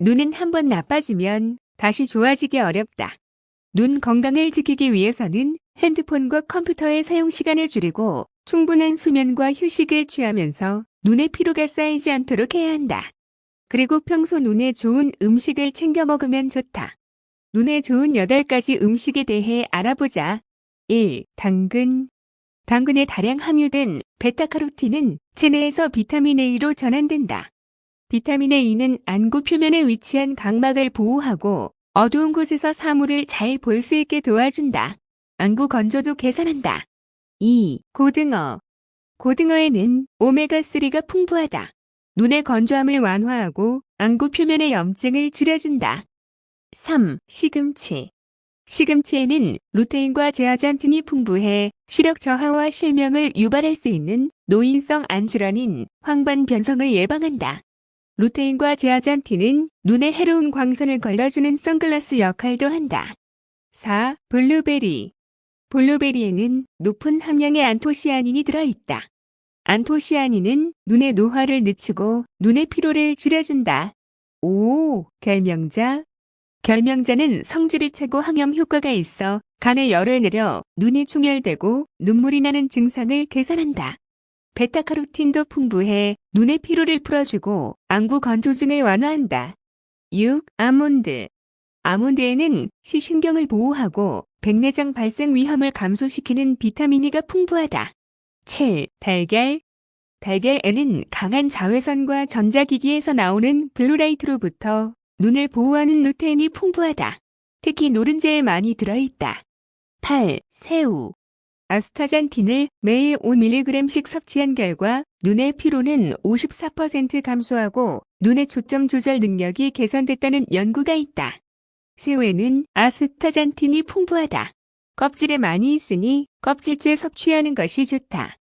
눈은 한번 나빠지면 다시 좋아지기 어렵다. 눈 건강을 지키기 위해서는 핸드폰과 컴퓨터의 사용 시간을 줄이고 충분한 수면과 휴식을 취하면서 눈의 피로가 쌓이지 않도록 해야 한다. 그리고 평소 눈에 좋은 음식을 챙겨 먹으면 좋다. 눈에 좋은 8가지 음식에 대해 알아보자. 1. 당근. 당근에 다량 함유된 베타카로틴은 체내에서 비타민 A로 전환된다. 비타민 A는 안구 표면에 위치한 각막을 보호하고 어두운 곳에서 사물을 잘 볼 수 있게 도와준다. 안구 건조도 개선한다. 2. 고등어. 고등어에는 오메가3가 풍부하다. 눈의 건조함을 완화하고 안구 표면의 염증을 줄여준다. 3. 시금치. 시금치에는 루테인과 제아잔틴이 풍부해 시력 저하와 실명을 유발할 수 있는 노인성 안질환인 황반 변성을 예방한다. 루테인과 제아잔틴은 눈에 해로운 광선을 걸러주는 선글라스 역할도 한다. 4. 블루베리. 블루베리에는 높은 함량의 안토시아닌이 들어있다. 안토시아닌은 눈의 노화를 늦추고 눈의 피로를 줄여준다. 5. 결명자. 결명자는 성질이 차고 항염 효과가 있어 간에 열을 내려 눈이 충혈되고 눈물이 나는 증상을 개선한다. 베타카로틴도 풍부해 눈의 피로를 풀어주고 안구 건조증을 완화한다. 6. 아몬드. 아몬드에는 시신경을 보호하고 백내장 발생 위험을 감소시키는 비타민 E가 풍부하다. 7. 달걀. 달걀에는 강한 자외선과 전자기기에서 나오는 블루라이트로부터 눈을 보호하는 루테인이 풍부하다. 특히 노른자에 많이 들어있다. 8. 새우. 아스타잔틴을 매일 5mg씩 섭취한 결과 눈의 피로는 54% 감소하고 눈의 초점 조절 능력이 개선됐다는 연구가 있다. 새우에는 아스타잔틴이 풍부하다. 껍질에 많이 있으니 껍질째 섭취하는 것이 좋다.